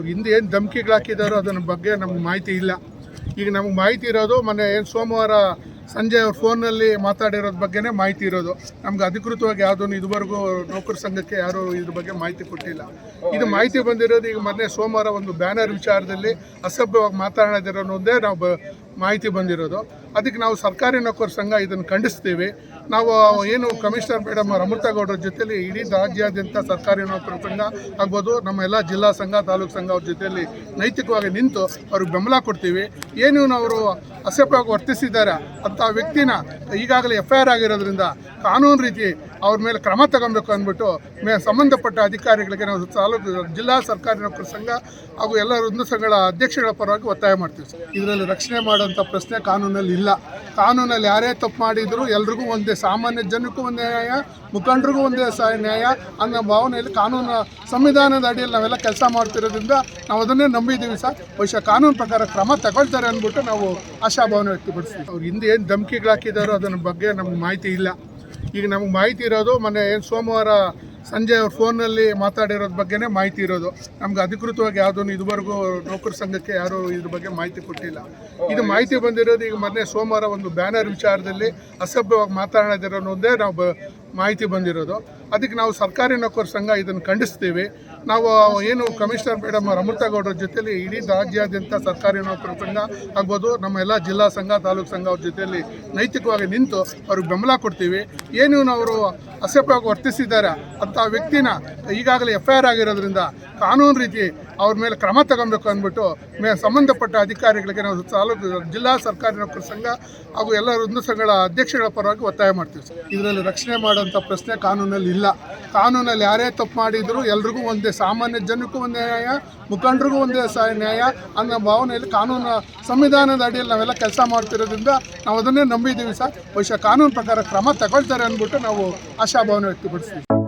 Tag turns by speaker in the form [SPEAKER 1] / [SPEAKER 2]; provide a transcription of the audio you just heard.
[SPEAKER 1] ಅವ್ರು ಹಿಂದೆ ಏನು ಧಮಕಿಗಳು ಹಾಕಿದ್ದಾರೋ ಅದನ್ನ ಬಗ್ಗೆ ನಮ್ಗೆ ಮಾಹಿತಿ ಇಲ್ಲ. ಈಗ ನಮ್ಗೆ ಮಾಹಿತಿ ಇರೋದು ಮೊನ್ನೆ ಏನು ಸೋಮವಾರ ಸಂಜೆ ಅವ್ರು ಫೋನಲ್ಲಿ ಮಾತಾಡಿರೋದ್ರ ಬಗ್ಗೆನೇ ಮಾಹಿತಿ ಇರೋದು. ನಮ್ಗೆ ಅಧಿಕೃತವಾಗಿ ಯಾವುದನ್ನು ಇದುವರೆಗೂ ನೌಕರ ಸಂಘಕ್ಕೆ ಯಾರೂ ಇದ್ರ ಬಗ್ಗೆ ಮಾಹಿತಿ ಕೊಟ್ಟಿಲ್ಲ. ಇದು ಮಾಹಿತಿ ಬಂದಿರೋದು ಈಗ ಮೊನ್ನೆ ಸೋಮವಾರ ಒಂದು ಬ್ಯಾನರ್ ವಿಚಾರದಲ್ಲಿ ಅಸಭ್ಯವಾಗಿ ಅನ್ನೋದೇ ನಾವು ಮಾಹಿತಿ ಬಂದಿರೋದು. ಅದಕ್ಕೆ ನಾವು ಸರ್ಕಾರಿ ನೌಕರ ಸಂಘ ಇದನ್ನು ಖಂಡಿಸ್ತೀವಿ. ನಾವು, ಏನು ಕಮಿಷನರ್ ಮೇಡಮ್ ಅಮೃತ ಗೌಡರ ಜೊತೆಯಲ್ಲಿ ಇಡೀ ರಾಜ್ಯಾದ್ಯಂತ ಸರ್ಕಾರಿ ನೌಕರ ಸಂಘ ಆಗ್ಬೋದು, ನಮ್ಮ ಎಲ್ಲ ಜಿಲ್ಲಾ ಸಂಘ, ತಾಲೂಕು ಸಂಘ ಅವ್ರ ಜೊತೆಯಲ್ಲಿ ನೈತಿಕವಾಗಿ ನಿಂತು ಅವ್ರಿಗೆ ಬೆಂಬಲ ಕೊಡ್ತೀವಿ. ಏನು ಅವರು ಅಸಭ್ಯವಾಗಿ ವರ್ತಿಸಿದ್ದಾರೆ ಅಂತ ವ್ಯಕ್ತಿನ ಈಗಾಗಲೇ ಎಫ್ ಐ ಆರ್ ಆಗಿರೋದ್ರಿಂದ ಕಾನೂನು ರೀತಿ ಅವ್ರ ಮೇಲೆ ಕ್ರಮ ತಗೊಬೇಕು ಅಂದ್ಬಿಟ್ಟು ಮೇ ಸಂಬಂಧಪಟ್ಟ ಅಧಿಕಾರಿಗಳಿಗೆ ನಾವು ತಾಲೂಕು ಜಿಲ್ಲಾ ಸರ್ಕಾರಿ ನೌಕರ ಸಂಘ ಹಾಗೂ ಎಲ್ಲ ವೃಂದ ಸಂಘಗಳ ಅಧ್ಯಕ್ಷಗಳ ಪರವಾಗಿ ಒತ್ತಾಯ ಮಾಡ್ತೀವಿ ಸರ್. ಇದರಲ್ಲಿ ರಕ್ಷಣೆ ಮಾಡುವಂಥ ಪ್ರಶ್ನೆ ಕಾನೂನಲ್ಲಿ ಇಲ್ಲ. ಕಾನೂನಲ್ಲಿ ಯಾರೇ ತಪ್ಪು ಮಾಡಿದ್ರು ಎಲ್ರಿಗೂ ಒಂದೇ, ಸಾಮಾನ್ಯ ಜನಕ್ಕೂ ಒಂದೇ ನ್ಯಾಯ, ಮುಖಂಡರಿಗೂ ಒಂದೇ ಸಹ ನ್ಯಾಯ ಅನ್ನೋ ಭಾವನೆಯಲ್ಲಿ ಕಾನೂನು ಸಂವಿಧಾನದ ಅಡಿಯಲ್ಲಿ ನಾವೆಲ್ಲ ಕೆಲಸ ಮಾಡ್ತಿರೋದ್ರಿಂದ ನಾವು ಅದನ್ನೇ ನಂಬಿದ್ದೀವಿ ಸರ್. ಬಹುಶಃ ಕಾನೂನು ಪ್ರಕಾರ ಕ್ರಮ ತಗೊಳ್ತಾರೆ ಅಂದ್ಬಿಟ್ಟು ನಾವು ಆಶಾಭಾವನೆ ವ್ಯಕ್ತಪಡಿಸ್ತೀವಿ. ಅವ್ರು ಹಿಂದೆ ಏನು ಧಮಕಿಗಳು ಹಾಕಿದಾರೋ ಅದನ್ನ ಬಗ್ಗೆ ನಮ್ಗೆ ಮಾಹಿತಿ ಇಲ್ಲ. ಈಗ ನಮ್ಗೆ ಮಾಹಿತಿ ಇರೋದು ಮೊನ್ನೆ ಏನು ಸೋಮವಾರ ಸಂಜೆ ಅವ್ರ ಫೋನಲ್ಲಿ ಮಾತಾಡಿರೋದ್ರ ಬಗ್ಗೆನೇ ಮಾಹಿತಿ ಇರೋದು. ನಮ್ಗೆ ಅಧಿಕೃತವಾಗಿ ಯಾವುದೂ ಇದುವರೆಗೂ ನೌಕರ ಸಂಘಕ್ಕೆ ಯಾರೂ ಇದ್ರ ಬಗ್ಗೆ ಮಾಹಿತಿ ಕೊಟ್ಟಿಲ್ಲ. ಇದು ಮಾಹಿತಿ ಬಂದಿರೋದು ಈಗ ಮೊನ್ನೆ ಸೋಮವಾರ ಒಂದು ಬ್ಯಾನರ್ ವಿಚಾರದಲ್ಲಿ ಅಸಭ್ಯವಾಗಿ ಅನ್ನೋದೇ ನಾವು ಮಾಹಿತಿ ಬಂದಿರೋದು. ಅದಕ್ಕೆ ನಾವು ಸರ್ಕಾರಿ ನೌಕರ ಸಂಘ ಇದನ್ನು ಖಂಡಿಸ್ತೀವಿ. ನಾವು ಏನು ಕಮಿಷನರ್ ಮೇಡಮ್ ಅಮೃತ ಗೌಡ್ರ ಜೊತೆಯಲ್ಲಿ ಇಡೀ ರಾಜ್ಯಾದ್ಯಂತ ಸರ್ಕಾರಿ ನೌಕರ ಸಂಘ ಆಗ್ಬೋದು, ನಮ್ಮ ಎಲ್ಲ ಜಿಲ್ಲಾ ಸಂಘ, ತಾಲೂಕು ಸಂಘ ಅವ್ರ ಜೊತೆಯಲ್ಲಿ ನೈತಿಕವಾಗಿ ನಿಂತು ಅವ್ರಿಗೆ ಬೆಂಬಲ ಕೊಡ್ತೀವಿ. ಏನು ಅವರು ಅಸಭ್ಯವಾಗಿ ವರ್ತಿಸಿದ್ದಾರೆ ಅಂತ ವ್ಯಕ್ತಿನ ಈಗಾಗಲೇ ಎಫ್ ಐ ಆರ್ ಆಗಿರೋದ್ರಿಂದ ಕಾನೂನು ರೀತಿ ಅವ್ರ ಮೇಲೆ ಕ್ರಮ ತಗೊಬೇಕು ಅಂದ್ಬಿಟ್ಟು ಮೇ ಸಂಬಂಧಪಟ್ಟ ಅಧಿಕಾರಿಗಳಿಗೆ ನಾವು ತಾಲೂಕು ಜಿಲ್ಲಾ ಸರ್ಕಾರಿ ನೌಕರ ಸಂಘ ಹಾಗೂ ಎಲ್ಲ ವೃದ್ಧ ಸಂಘಗಳ ಅಧ್ಯಕ್ಷಗಳ ಪರವಾಗಿ ಒತ್ತಾಯ ಮಾಡ್ತೀವಿ ಸರ್. ಇದರಲ್ಲಿ ರಕ್ಷಣೆ ಮಾಡೋಂಥ ಪ್ರಶ್ನೆ ಕಾನೂನಲ್ಲಿ ಇಲ್ಲ. ಕಾನೂನಲ್ಲಿ ಯಾರೇ ತಪ್ಪು ಮಾಡಿದ್ರು ಎಲ್ರಿಗೂ ಒಂದೇ, ಸಾಮಾನ್ಯ ಜನಕ್ಕೂ ಒಂದೇ ನ್ಯಾಯ, ಮುಖಂಡರಿಗೂ ಒಂದೇ ಸಹ ನ್ಯಾಯ ಅನ್ನೋ ಭಾವನೆಯಲ್ಲಿ ಕಾನೂನು ಸಂವಿಧಾನದ ಅಡಿಯಲ್ಲಿ ನಾವೆಲ್ಲ ಕೆಲಸ ಮಾಡ್ತಿರೋದ್ರಿಂದ ನಾವು ಅದನ್ನೇ ನಂಬಿದ್ದೀವಿ ಸರ್. ಬಹುಶಃ ಕಾನೂನು ಪ್ರಕಾರ ಕ್ರಮ ತಗೊಳ್ತಾರೆ ಅಂದ್ಬಿಟ್ಟು ನಾವು ಆಶಾಭಾವನೆ ವ್ಯಕ್ತಪಡಿಸ್ತೀವಿ.